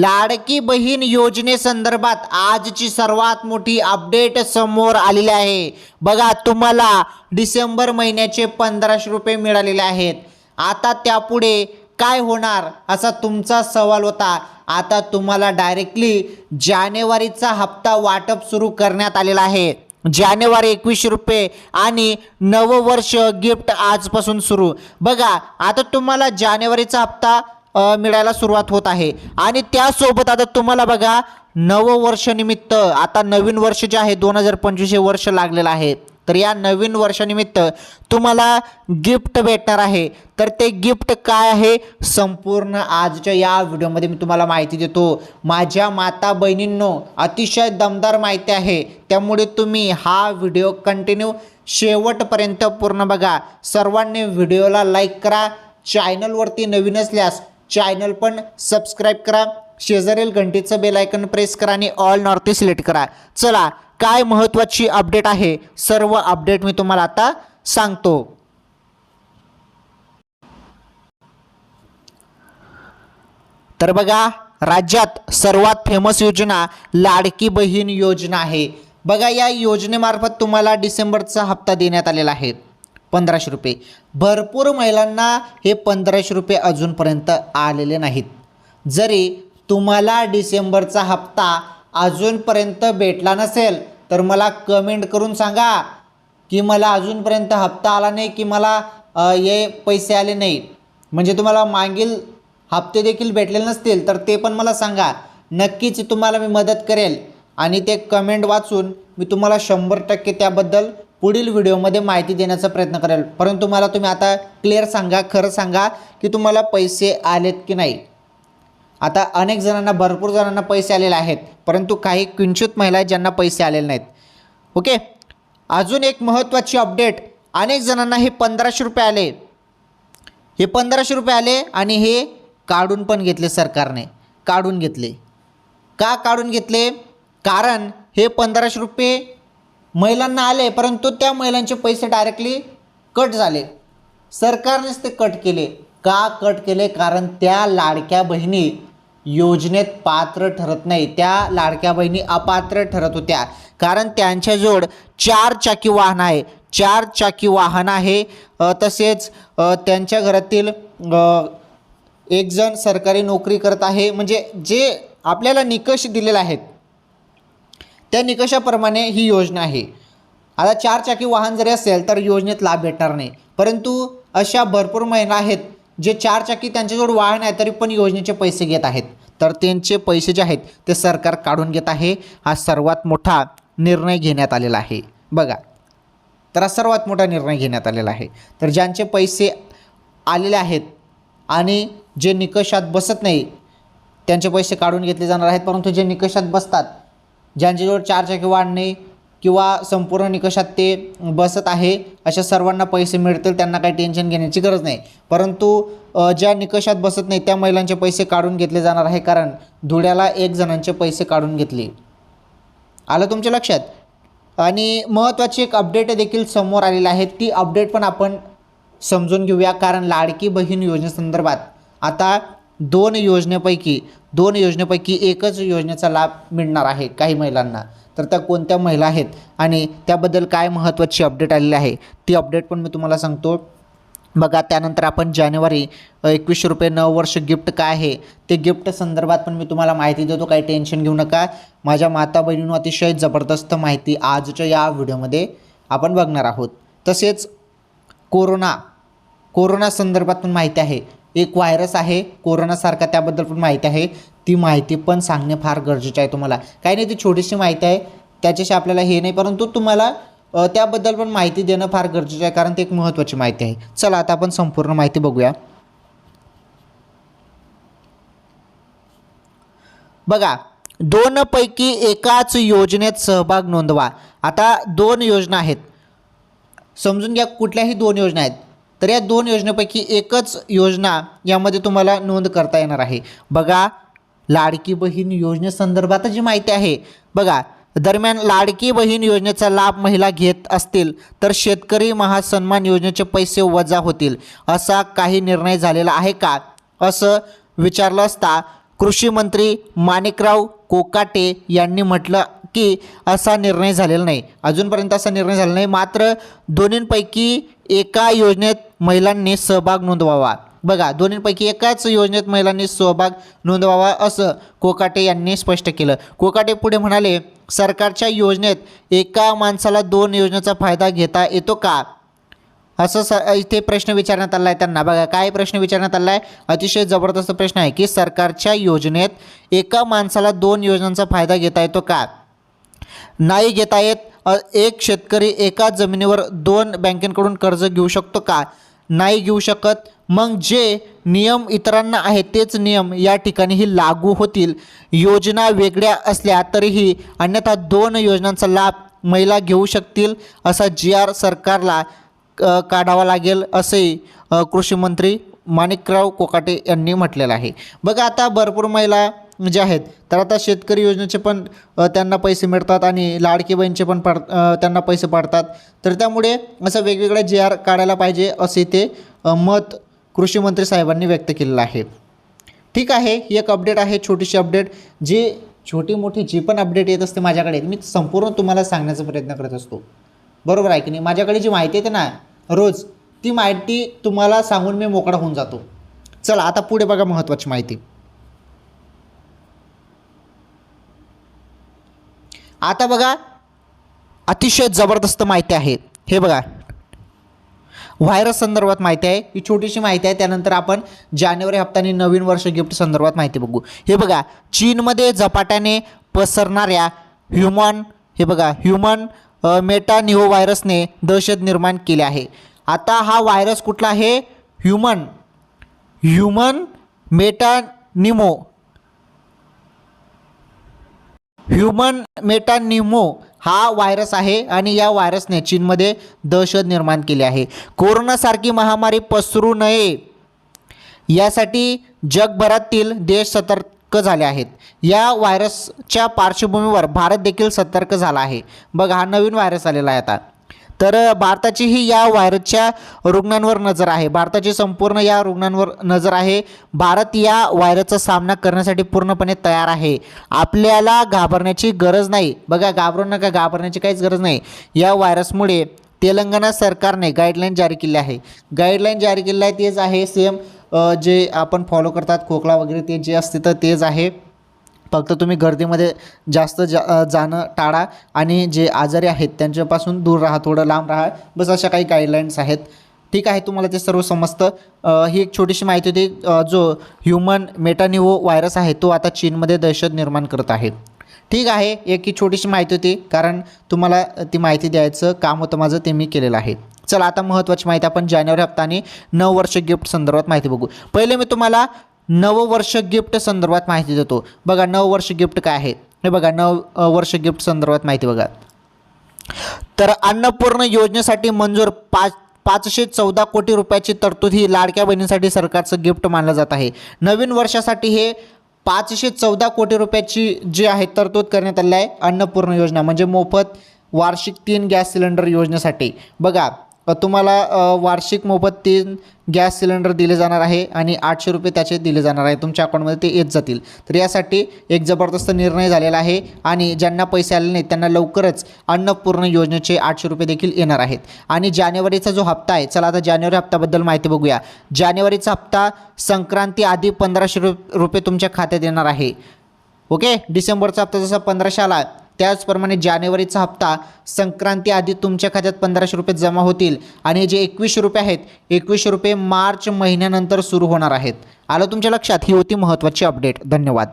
लाडकी बहीण योजनेसंदर्भात आजची सर्वात मोठी अपडेट समोर आलेली आहे. बघा तुम्हाला डिसेंबर महिन्याचे पंधराशे रुपये मिळालेले आहेत. आता त्यापुढे काय होणार असा तुमचा सवाल होता. आता तुम्हाला डायरेक्टली जानेवारीचा हप्ता वाटप सुरू करण्यात आलेला आहे. जानेवारी एकवीसशे रुपये आणि नववर्ष गिफ्ट आजपासून सुरू. बघा आता तुम्हाला जानेवारीचा हप्ता मिळायला सुरुवात होत आहे. आणि त्यासोबत आता तुम्हाला बघा नववर्षनिमित्त आता नवीन वर्ष जे आहे दोन हजार पंचवीस हे वर्ष लागलेलं आहे. तर या नवीन वर्षानिमित्त तुम्हाला गिफ्ट भेटणार आहे. तर ते गिफ्ट काय आहे? संपूर्ण आजच्या या व्हिडिओमध्ये मी तुम्हाला माहिती देतो. माझ्या माता बहिणींनो अतिशय दमदार माहिती आहे. त्यामुळे तुम्ही हा व्हिडिओ कंटिन्यू शेवटपर्यंत पूर्ण बघा. सर्वांनी व्हिडिओला लाईक करा. चॅनलवरती नवीन असल्यास चॅनल पण सबस्क्राईब करा. शेजारील घंटीचं बेलायकन प्रेस करा आणि ऑल नॉर्थ सिलेक्ट करा. चला काय महत्त्वाची अपडेट आहे? सर्व अपडेट मी तुम्हाला आता सांगतो. तर बघा राज्यात सर्वात फेमस योजना लाडकी बहीण योजना आहे. बघा या योजनेमार्फत तुम्हाला डिसेंबरचा हप्ता देण्यात आलेला आहे. पंधराशे रुपये. भरपूर महिलांना हे पंधराशे रुपये अजूनपर्यंत आलेले नाहीत. जरी तुम्हाला डिसेंबरचा हप्ता अजूनपर्यंत भेटला नसेल तर मला कमेंट करून सांगा की मला अजूनपर्यंत हप्ता आला नाही की मला हे पैसे आले नाही म्हणजे तुम्हाला मागील हप्ते देखील भेटलेले नसतील तर ते पण मला सांगा. नक्कीच तुम्हाला मी मदत करेल आणि ते कमेंट वाचून मी तुम्हाला शंभर टक्के त्याबद्दल पुढील व्हिडिओमध्ये माहिती देण्याचा प्रयत्न करेल. परंतु मला तुम्ही आता क्लिअर सांगा खरं सांगा की तुम्हाला पैसे आलेत की नाही. आता अनेक जणांना भरपूर जणांना पैसे आलेले आहेत परंतु काही किंचित महिला आहेत ज्यांना पैसे आलेले नाहीत. ओके? अजून एक महत्त्वाची अपडेट अनेक जणांना हे पंधराशे रुपये आले. हे पंधराशे रुपये आले आणि हे काढून पण घेतले सरकारने. काढून घेतले. का काढून घेतले? कारण हे पंधराशे रुपये महिलांना आले परंतु त्या महिलांचे पैसे डायरेक्टली कट झाले. सरकारनेच ते कट केले. का कट केले? कारण त्या लाडक्या बहिणी योजनेत पात्र ठरत नाही. त्या लाडक्या बहिणी अपात्र ठरत होत्या. कारण त्यांच्याजवळ चार चाकी वाहन आहे. चार चाकी वाहन आहे. तसेच त्यांच्या घरातील एकजण सरकारी नोकरी करत आहे. म्हणजे जे आपल्याला निकष दिलेले आहेत त्या निकषाप्रमाणे ही योजना आहे. आता चार चाकी वाहन जरी असेल तर योजनेत लाभ भेटणार नाही. परंतु अशा भरपूर महिला आहेत जे चार चाकी त्यांच्याजवळ वाहन आहे तरी पण योजनेचे पैसे घेत आहेत. तर त्यांचे पैसे जे आहेत ते सरकार काढून घेत आहे. हा सर्वात मोठा निर्णय घेण्यात आलेला आहे. बघा. तर हा सर्वात मोठा निर्णय घेण्यात आलेला आहे. तर ज्यांचे पैसे आलेले आहेत आणि जे निकषात बसत नाही त्यांचे पैसे काढून घेतले जाणार आहेत. परंतु जे निकषात बसतात ज्यांच्याजवळ चारचाकी वाढणे किंवा संपूर्ण निकषात ते बसत आहे अशा सर्वांना पैसे मिळतील त्यांना काही टेन्शन घेण्याची गरज नाही. परंतु ज्या निकषात बसत नाही त्या महिलांचे पैसे काढून घेतले जाणार आहे कारण धुळ्याला एक जणांचे पैसे काढून घेतले. आलं तुमच्या लक्षात? आणि महत्त्वाची एक अपडेट देखील समोर आलेली आहे. ती अपडेट पण आपण समजून घेऊया कारण लाडकी बहीण योजनेसंदर्भात. आता दोन योजनेपैकी दोन योजनेपैकी एकच योजनेचा लाभ मिळणार आहे काही महिलांना. तर त्या कोणत्या महिला आहेत आणि त्याबद्दल काय महत्त्वाची अपडेट आलेली आहे ती अपडेट पण मी तुम्हाला सांगतो. बघा त्यानंतर आपण जानेवारी एकवीसशे रुपये नऊ वर्ष गिफ्ट काय आहे ते गिफ्ट संदर्भात पण मी तुम्हाला माहिती देतो काही टेन्शन घेऊ नका. माझ्या माता बहिणीनं अतिशय जबरदस्त माहिती आजच्या या व्हिडिओमध्ये आपण बघणार आहोत. तसेच कोरोना कोरोना संदर्भात पण माहिती आहे. एक व्हायरस आहे कोरोनासारखा त्याबद्दल पण माहिती आहे. ती माहिती पण सांगणे फार गरजेचे आहे तुम्हाला. काही नाही ती छोटीशी माहिती आहे. त्याच्याशी आपल्याला हे नाही परंतु तुम्हाला त्याबद्दल पण माहिती देणं फार गरजेचं आहे कारण ती एक महत्त्वाची माहिती आहे. चला आता आपण संपूर्ण माहिती बघूया. बघा दोनपैकी एकाच योजनेत सहभाग नोंदवा. आता दोन योजना आहेत. समजून घ्या कुठल्याही दोन योजना आहेत. तर या दोन योजनेपैकी एकच योजना यामध्ये तुम्हाला नोंद करता येणार आहे. बघा लाडकी बहीण योजनेसंदर्भात जी माहिती आहे बघा दरम्यान लाडकी बहीण योजनेचा लाभ महिला घेत असतील तर शेतकरी महासन्मान योजनेचे पैसे वजा होतील. असा काही निर्णय झालेला आहे का? असं विचारलं असता कृषी मंत्री माणिकराव कोकाटे यांनी म्हटलं की असा निर्णय झालेला नाही. अजूनपर्यंत असा निर्णय झाला नाही. मात्र दोन्हींपैकी एका योजनेत महिलांनी सहभाग नोंदवावा. बघा दोन्हीपैकी एकाच योजनेत महिलांनी सहभाग नोंदवावा असं कोकाटे यांनी स्पष्ट केलं. कोकाटे पुढे म्हणाले सरकारच्या योजनेत एका माणसाला दोन योजनेचा फायदा घेता येतो का? असं स इथे प्रश्न विचारण्यात आला आहे त्यांना. बघा काय प्रश्न विचारण्यात आला आहे अतिशय जबरदस्त प्रश्न आहे की सरकारच्या योजनेत एका माणसाला दोन योजनांचा फायदा घेता येतो का? नाही घेता येत एक शेतकरी एका जमिनीवर दोन बँकेकडून कर्ज घेऊ शकतो का? नाही घेऊ शकत. मग जे नियम इतरांना आहेत तेच नियम या ठिकाणीही लागू होतील. योजना वेगळ्या असल्या तरीही अन्यथा दोन योजनांचा लाभ महिला घेऊ शकतील असा जी आर सरकारला काढावा लागेल असेही कृषीमंत्री माणिकराव कोकाटे यांनी म्हटलेलं आहे. बघा आता भरपूर महिला जे आहेत. तर आता शेतकरी योजनेचे पण त्यांना पैसे मिळतात आणि लाडकी बहीणचे पण पड त्यांना पैसे पाडतात. तर त्यामुळे असं वेगवेगळ्या जे आर काढायला पाहिजे असे ते मत कृषी मंत्री साहेबांनी व्यक्त केलेलं आहे. ठीक आहे ही एक अपडेट आहे छोटीशी अपडेट. जी छोटी मोठी जी पण अपडेट येत असते माझ्याकडे मी संपूर्ण तुम्हाला सांगण्याचा प्रयत्न करत असतो. बरोबर आहे की नाही? माझ्याकडे जी माहिती येते ना रोज ती माहिती तुम्हाला सांगून मी मोकळा होऊन जातो. चला आता पुढे बघा महत्त्वाची माहिती. आता बघा अतिशय जबरदस्त माहिती आहे. हे बघा. व्हायरस संदर्भात माहिती आहे. ही छोटीशी माहिती आहे. त्यानंतर आपण जानेवारी हप्त्याने नवीन वर्ष गिफ्ट संदर्भात माहिती बघू. हे बघा चीनमध्ये झपाट्याने पसरणाऱ्या ह्युमन हे बघा ह्युमन मेटानिओ व्हायरसने दहशत निर्माण केली आहे. आता हा व्हायरस कुठला आहे? Human. Human metapneumo. Human metapneumo हा व्हायरस आहे आणि या व्हायरसने चीनमध्ये दहशत निर्माण केली आहे. कोरोनासारखी महामारी पसरू नये यासाठी जगभरातील देश सतर्क झाले आहेत. या व्हायरसच्या पार्श्वभूमीवर भारत देखील सतर्क झाला आहे. बघा हा नवीन व्हायरस आलेला आहे आता. तर भारताचीही या व्हायरसच्या रुग्णांवर नजर आहे. भारताची संपूर्ण या रुग्णांवर नजर आहे. भारत या व्हायरसचा सामना करण्यासाठी पूर्णपणे तयार आहे. आपल्याला घाबरण्याची गरज नाही. बघा घाबरू नका घाबरण्याची काहीच गरज नाही. या व्हायरसमुळे तेलंगणा सरकारने गाईडलाईन जारी केली आहे. गाईडलाईन जारी केली आहे तेच आहे. सेम जे आपण फॉलो करतात खोकला वगैरे ते जे असते तर तेच आहे. फक्त तुम्ही गर्दीमध्ये जास्त जा जाणं टाळा आणि जे आजारी आहेत त्यांच्यापासून दूर राहा थोडं लांब राहा. बस अशा काही गाईडलाईन्स आहेत. ठीक आहे तुम्हाला ते सर्व समजतं. ही एक छोटीशी माहिती होती. जो ह्युमन मेटानिओ व्हायरस आहे तो आता चीनमध्ये दहशत निर्माण करत आहे. ठीक आहे एक ही छोटीशी माहिती होती कारण तुम्हाला ती माहिती द्यायचं काम होतं माझं ते मी केलेलं आहे. चला आता महत्त्वाची माहिती आपण जानेवारी हप्ता आणि नववर्ष गिफ्ट संदर्भात माहिती बघू. पहिले मी तुम्हाला नववर्ष गिफ्ट संदर्भात माहिती देतो. बघा नववर्ष गिफ्ट काय आहे? हे बघा नव वर्ष गिफ्ट संदर्भात माहिती बघा. तर अन्नपूर्ण योजनेसाठी मंजूर पाच पाचशे चौदा कोटी रुपयाची तरतूद ही लाडक्या बहिणींसाठी सरकारचं गिफ्ट मानलं जात आहे. नवीन वर्षासाठी हे पाचशे चौदा कोटी रुपयाची जी आहे तरतूद करण्यात आली आहे अन्नपूर्ण योजना म्हणजे मोफत वार्षिक तीन गॅस सिलेंडर योजनेसाठी. बघा तुम्हाला वार्षिक मोफत तीन गॅस सिलेंडर दिले जाणार आहे आणि आठशे रुपये त्याचे दिले जाणार आहे. तुमच्या अकाउंटमध्ये ते येत जातील. तर यासाठी एक जबरदस्त निर्णय झालेला आहे आणि ज्यांना पैसे आले नाहीत त्यांना लवकरच अन्नपूर्ण योजनेचे आठशे रुपये देखील येणार आहेत. आणि जानेवारीचा जो हप्ता आहे चला आता जानेवारी हप्त्याबद्दल माहिती बघूया. जानेवारीचा हप्ता संक्रांती आधी पंधराशे रु रुपये तुमच्या खात्यात येणार आहे. ओके? डिसेंबरचा हप्ता जसा पंधराशे आला त्याचप्रमाणे जानेवारीचा हप्ता संक्रांती आधी तुमच्या खात्यात पंधराशे रुपये जमा होतील आणि जे एकवीसशे रुपये आहेत एकवीसशे रुपये मार्च महिन्यानंतर सुरू होणार आहेत. आलं तुमच्या लक्षात? ही होती महत्त्वाची अपडेट. धन्यवाद.